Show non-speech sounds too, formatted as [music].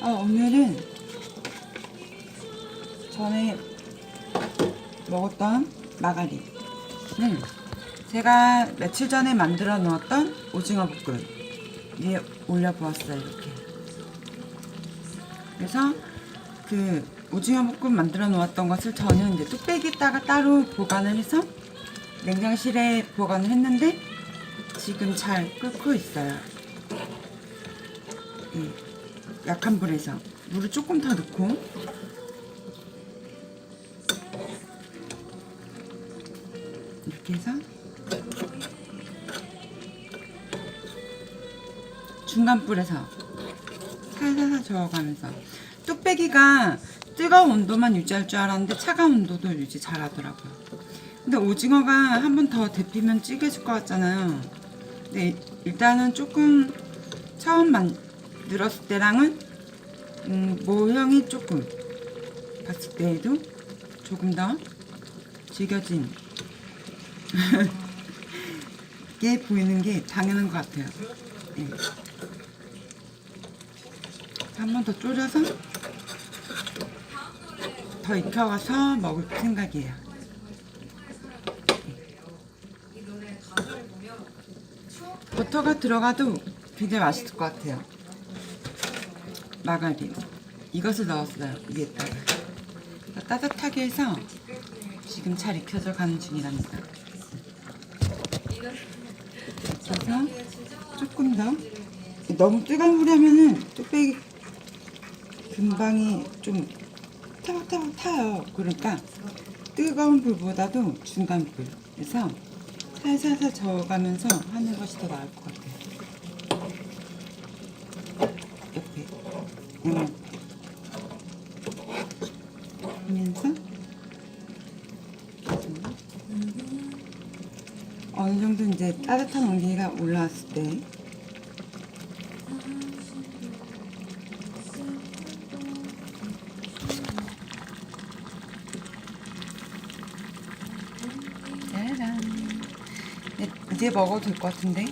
아, 오늘은 전에 먹었던 마가리. 음, 제가 며칠 전에 만들어 놓았던 오징어 볶음 위에 올려보았어요, 이렇게. 그래서 그 오징어 볶음 만들어 놓았던 것을 저는 이제 뚝배기에다가 따로 보관을 해서 냉장실에 보관을 했는데 지금 잘 끓고 있어요. 예, 약한 불에서 물을 조금 더 넣고 이렇게 해서 중간 불에서 살살살 저어가면서 뚝배기가 뜨거운 온도만 유지할 줄 알았는데 차가운 온도도 유지 잘 하더라고요. 근데 오징어가 한 번 더 데피면 찌개질 것 같잖아요. 근데 일단은 조금 처음 만 들었을 때랑은 음, 모형이 조금 봤을 때에도 조금 더 질겨진 [laughs] 게 보이는 게 당연한 것 같아요. 예. 한번 더 졸여서 더 익혀가서 먹을 생각이에요. 버터가 들어가도 굉장히 맛있을 것 같아요. 마가린 이것을 넣었어요 위에다가 따뜻하게 해서 지금 잘 익혀져 가는 중이랍니다. 그래서 조금 더 너무 뜨거운 물이 하면은 뚝배기 금방이 좀 타박타박 타요. 그러니까 뜨거운 불보다도 중간 불에서 살살살 저어가면서 하는 것이 더 나을 것 같아요. 옆에 양옆에 하면서 어느 정도 이제 따뜻한 온기가 올라왔을 때. 네, 이제 먹어도 될 것 같은데